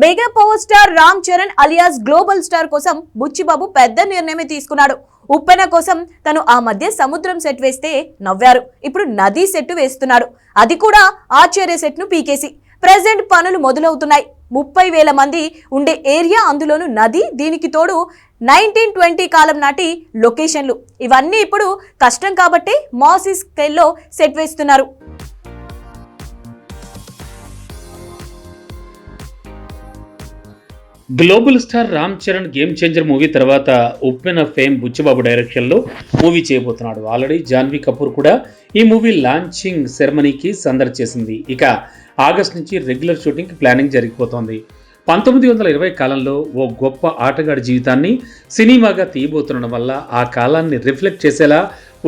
Mega power star Ram Charan alias global star కోసం బుచ్చిబాబు పెద్ద నిర్ణయమే తీసుకున్నాడు. ఉప్పెన కోసం తను ఆ మధ్య సముద్రం సెట్ వేస్తే నవ్వారు. ఇప్పుడు నదీ సెట్ వేస్తున్నాడు. అది కూడా ఆచార్య సెట్ను పీకేసి. ప్రెసెంట్ పనులు మొదలవుతున్నాయి. ముప్పై వేల మంది ఉండే ఏరియా అందులోను నది దీనికి తోడు నైన్టీన్ ట్వంటీ కాలం నాటి లొకేషన్లు. ఇవన్నీ ఇప్పుడు కష్టం కాబట్టి మాసీ స్కేల్లో సెట్ వేస్తున్నారు. Global star Ram Charan game changer movie తర్వాత ఉప్పెన ఫేమ్ బుచ్చబాబు డైరెక్షన్లో మూవీ చేయబోతున్నాడు. ఆల్రెడీ జాన్వీ కపూర్ కూడా ఈ మూవీ లాంచింగ్ సెరమనీకి సందడి చేసింది. ఇక ఆగస్ట్ నుంచి రెగ్యులర్ షూటింగ్ ప్లానింగ్ జరిగిపోతోంది. పంతొమ్మిది వందల ఇరవై కాలంలో ఓ గొప్ప ఆటగాడి జీవితాన్ని సినిమాగా తీయబోతుండడం వల్ల ఆ కాలాన్ని రిఫ్లెక్ట్ చేసేలా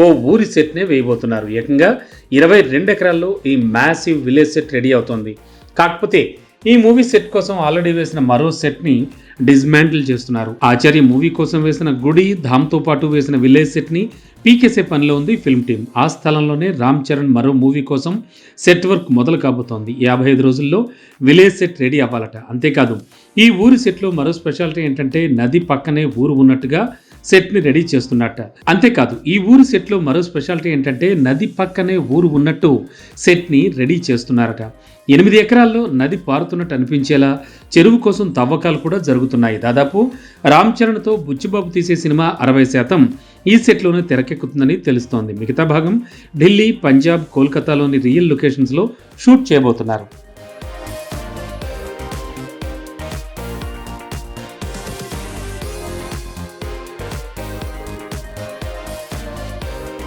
ఓ ఊరి సెట్నే వేయబోతున్నారు. ఏకంగా ఇరవై రెండు ఎకరాల్లో ఈ మ్యాసివ్ విలేజ్ సెట్ రెడీ అవుతోంది. కాకపోతే ఈ మూవీ సెట్ కోసం ఆల్రెడీ వేసిన మరో సెట్ని డిస్మాంటిల్ చేస్తున్నారు. ఆచార్య మూవీ కోసం వేసిన గుడి ధామ్తో పాటు వేసిన విలేజ్ సెట్ని పీకేసే పనిలో ఉంది ఫిల్మ్ టీం ఆ స్థలంలోనే రామ్ చరణ్ మరో మూవీ కోసం సెట్ వర్క్ మొదలు కాబోతోంది. యాభై ఐదు రోజుల్లో విలేజ్ సెట్ రెడీ అవ్వాలట. అంతేకాదు ఈ ఊరి సెట్లో మరో స్పెషాలిటీ ఏంటంటే నది పక్కనే ఊరు ఉన్నట్టుగా సెట్ని రెడీ చేస్తున్నట్ట. అంతేకాదు ఈ ఊరి సెట్లో మరో స్పెషాలిటీ ఏంటంటే నది పక్కనే ఊరు ఉన్నట్టు సెట్ని రెడీ చేస్తున్నారట. ఎనిమిది ఎకరాల్లో నది పారుతున్నట్టు అనిపించేలా చెరువు కోసం తవ్వకాలు కూడా జరుగుతున్నాయి. దాదాపు రామ్ చరణ్తో బుచ్చిబాబు తీసే సినిమా అరవై శాతం ఈ సెట్లోనే తెరకెక్కుతుందని తెలుస్తోంది. మిగతా భాగం ఢిల్లీ పంజాబ్ కోల్కతాలోని రియల్ లొకేషన్స్లో షూట్ చేయబోతున్నారు.